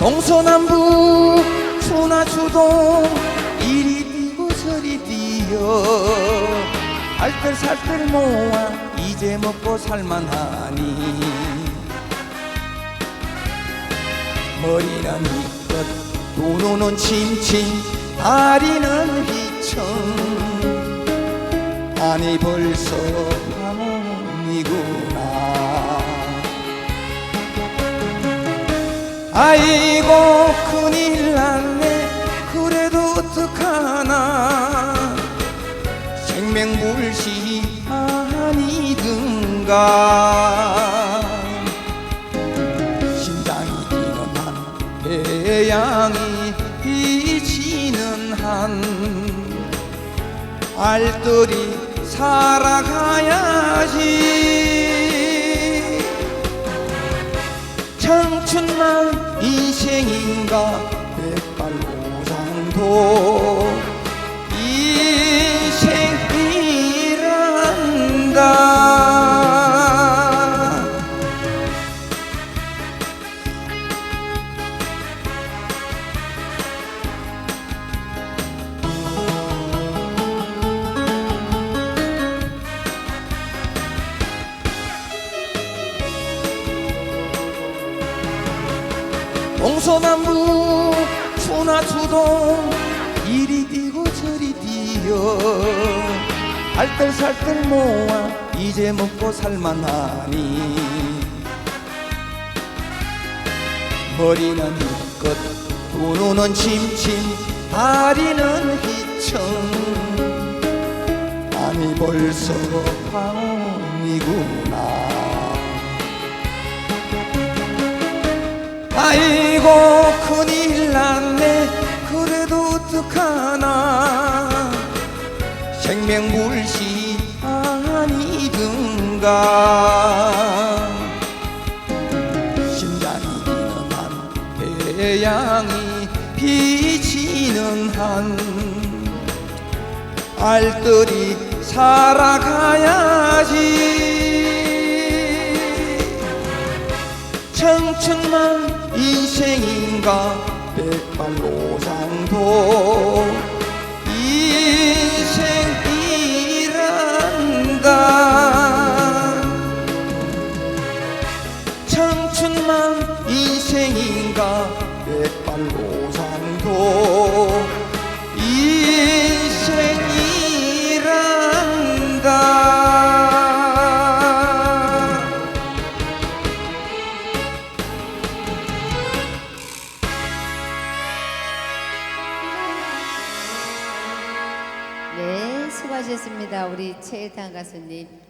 동서남북 추나추동 이리 뛰고 저리 뛰어. 알뜰살뜰 모아 이제 먹고 살만하니. 머리는 이껏 두 눈은 침침 다리는 휘청. 아니 벌써 밤이구나 아이고 큰일 났네. 그래도 어떡하나. 생명불시 아니든가. 심장이 한 태양이 비치는 한 알뜰히 살아가야지. 청춘만 인생인가? 백발고장도 동서남북 추나추동 이리 뛰고 저리 뛰어. 알뜰살뜰 모아 이제 먹고 살만하니. 머리는 이껏 두 눈은 침침 다리는 휘청. 아니 벌써 밤이구나. 났네 그래도 어떡하나. 생명불시 아니든가. 심장이 뛰는 한 태양이 비치는 한 알뜰히 살아가야지. 청춘만 인생인가 백발로장도 인생이란다. 청춘만 인생인가? 백발로장도 네, 수고하셨습니다. 우리 최혜탄 가수님.